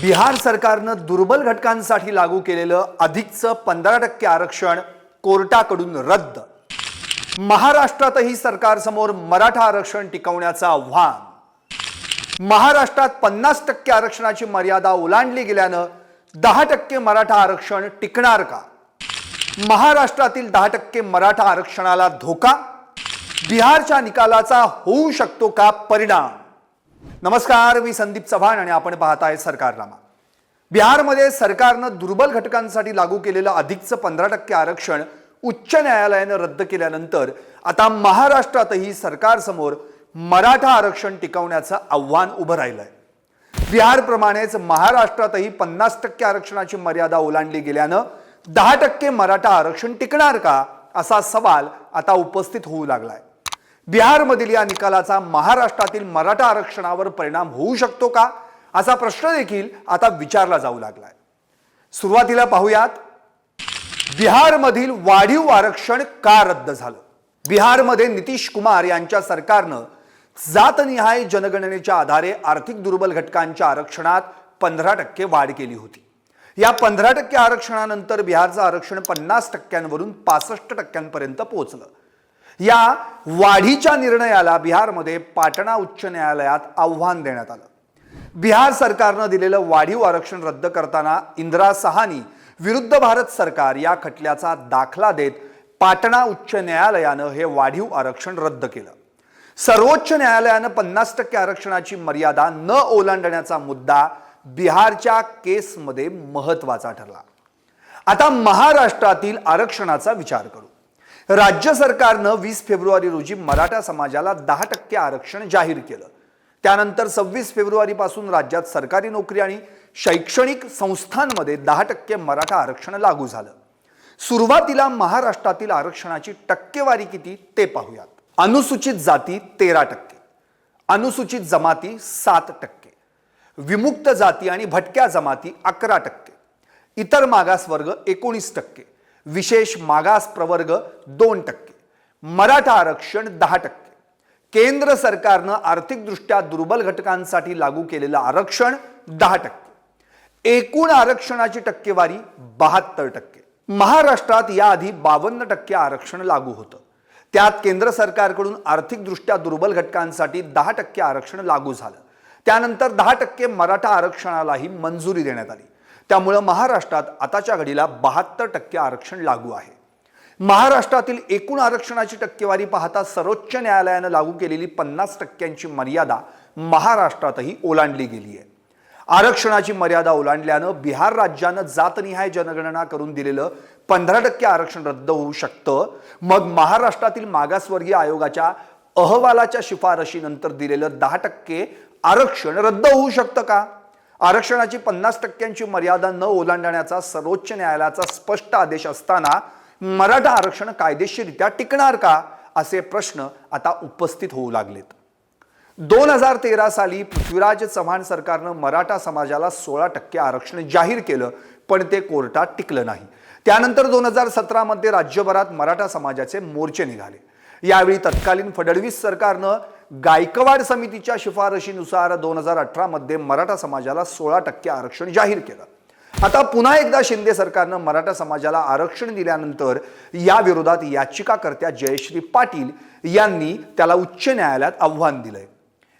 बिहार सरकारनं दुर्बल घटकांसाठी लागू केलेलं अधिकचं पंधरा टक्के आरक्षण कोर्टाकडून रद्द. महाराष्ट्रातही सरकारसमोर मराठा आरक्षण टिकवण्याचं आव्हान. महाराष्ट्रात पन्नास टक्के आरक्षणाची मर्यादा ओलांडली गेल्यानं दहा टक्के मराठा आरक्षण टिकणार का? महाराष्ट्रातील दहा टक्के मराठा आरक्षणाला धोका? बिहारच्या निकालाचा होऊ शकतो का परिणाम? नमस्कार मी संदीप चव्हाण आणि आपण पाहत आहे सरकारनामा. बिहारमध्ये सरकारनं दुर्बल घटकांसाठी लागू केलेलं अधिकचं पंधरा टक्के आरक्षण उच्च न्यायालयानं रद्द केल्यानंतर आता महाराष्ट्रातही सरकारसमोर मराठा आरक्षण टिकवण्याचं आव्हान उभं राहिलंय. बिहारप्रमाणेच महाराष्ट्रातही पन्नास टक्के आरक्षणाची मर्यादा ओलांडली गेल्यानं दहा टक्के मराठा आरक्षण टिकणार का असा सवाल आता उपस्थित होऊ लागलाय. बिहारमधील या निकालाचा महाराष्ट्रातील मराठा आरक्षणावर परिणाम होऊ शकतो का? असा प्रश्न देखील आता विचारला जाऊ लागलाय. सुरुवातीला पाहूयात. बिहारमधील वाढीव आरक्षण का रद्द झालं? बिहारमध्ये नितीश कुमार यांच्या सरकारनं जातनिहाय जनगणनेच्या आधारे आर्थिक दुर्बल घटकांच्या आरक्षणात पंधरा टक्के वाढ केली होती. या पंधरा टक्के आरक्षणानंतर बिहारचं आरक्षण पन्नास टक्क्यांवरून पासष्ट टक्क्यांपर्यंत पोहोचलं. या वाढीच्या निर्णयाला बिहारमध्ये पाटणा उच्च न्यायालयात आव्हान देण्यात आलं. बिहार सरकारनं दिलेलं वाढीव आरक्षण रद्द करताना इंदिरा सहानी विरुद्ध भारत सरकार या खटल्याचा दाखला देत पाटणा उच्च न्यायालयानं हे वाढीव आरक्षण रद्द केलं. सर्वोच्च न्यायालयानं पन्नास टक्के आरक्षणाची मर्यादा न ओलांडण्याचा मुद्दा बिहारच्या केसमध्ये महत्त्वाचा ठरला. आता महाराष्ट्रातील आरक्षणाचा विचार करू. राज्य सरकारनं वीस फेब्रुवारी रोजी मराठा समाजाला दहा टक्के आरक्षण जाहीर केलं. त्यानंतर सव्वीस फेब्रुवारीपासून राज्यात सरकारी नोकरी आणि शैक्षणिक संस्थांमध्ये दहा टक्के मराठा आरक्षण लागू झालं. सुरुवातीला महाराष्ट्रातील आरक्षणाची टक्केवारी किती ते पाहूयात. अनुसूचित जाती तेरा टक्के. अनुसूचित जमाती सात टक्के. विमुक्त जाती आणि भटक्या जमाती अकरा टक्के. इतर मागास वर्ग एकोणीस टक्के. विशेष मागास प्रवर्ग दोन टक्के मराठा आरक्षण दहा टक्के. केंद्र सरकारनं आर्थिकदृष्ट्या दुर्बल घटकांसाठी लागू केलेलं आरक्षण दहा टक्के. एकूण आरक्षणाची टक्केवारी बहात्तर टक्के. महाराष्ट्रात याआधी बावन्न टक्के आरक्षण लागू होतं. त्यात केंद्र सरकारकडून आर्थिकदृष्ट्या दुर्बल घटकांसाठी दहा टक्के आरक्षण लागू झालं. त्यानंतर दहा टक्के मराठा आरक्षणालाही मंजुरी देण्यात आली. त्यामुळं महाराष्ट्रात आताच्या घडीला बहात्तर टक्के आरक्षण लागू आहे. महाराष्ट्रातील एकूण आरक्षणाची टक्केवारी पाहता सर्वोच्च न्यायालयानं लागू केलेली पन्नास टक्क्यांची मर्यादा महाराष्ट्रातही ओलांडली गेली आहे आरक्षणाची मर्यादा ओलांडल्यानं बिहार राज्यानं जातनिहाय जनगणना करून दिलेलं पंधरा टक्के आरक्षण रद्द होऊ शकतं. मग महाराष्ट्रातील मागासवर्गीय आयोगाच्या अहवालाच्या शिफारशीनंतर दिलेलं दहा टक्के आरक्षण रद्द होऊ शकतं का? आरक्षणाची पन्नास टक्क्यांची मर्यादा न ओलांडण्याचा सर्वोच्च न्यायालयाचा स्पष्ट आदेश असताना मराठा आरक्षण कायदेशीररित्या टिकणार का असे प्रश्न आता उपस्थित होऊ लागलेत. दोन हजार तेरा साली पृथ्वीराज चव्हाण सरकारनं मराठा समाजाला सोळा टक्के आरक्षण जाहीर केलं पण ते कोर्टात टिकलं नाही. त्यानंतर दोन हजार सतरामध्ये राज्यभरात मराठा समाजाचे मोर्चे निघाले. यावेळी तत्कालीन फडणवीस सरकारनं गायकवाड समितीच्या शिफारशीनुसार दोन हजार अठरामध्ये मराठा समाजाला सोळा टक्के आरक्षण जाहीर केलं. आता पुन्हा एकदा शिंदे सरकारनं मराठा समाजाला आरक्षण दिल्यानंतर या विरोधात याचिकाकर्त्या जयश्री पाटील यांनी त्याला उच्च न्यायालयात आव्हान दिलंय.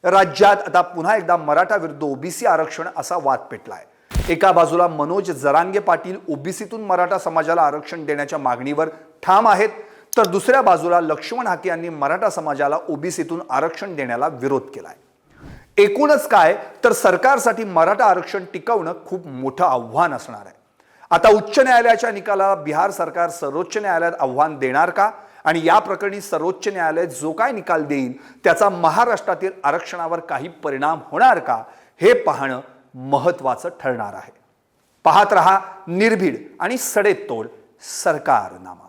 राज्यात आता पुन्हा एकदा मराठा विरुद्ध ओबीसी आरक्षण असा वाद पेटलाय. एका बाजूला मनोज जरांगे पाटील ओबीसीतून मराठा समाजाला आरक्षण देण्याच्या मागणीवर ठाम आहेत. तर दुसऱ्या बाजूला लक्ष्मण हाके यांनी मराठा समाजाला ओबीसीतून आरक्षण देण्याला विरोध केला आहे एकूणच काय? तर सरकारसाठी मराठा आरक्षण टिकवणं खूप मोठं आव्हान असणार आहे. आता उच्च न्यायालयाच्या निकालाला बिहार सरकार सर्वोच्च न्यायालयात आव्हान देणार का? आणि या प्रकरणी सर्वोच्च न्यायालय जो काय निकाल देईल त्याचा महाराष्ट्रातील आरक्षणावर काही परिणाम होणार का? हे पाहणं महत्वाचं ठरणार आहे. पाहत रहा निर्भीड आणि सडेतोड सरकारनामा.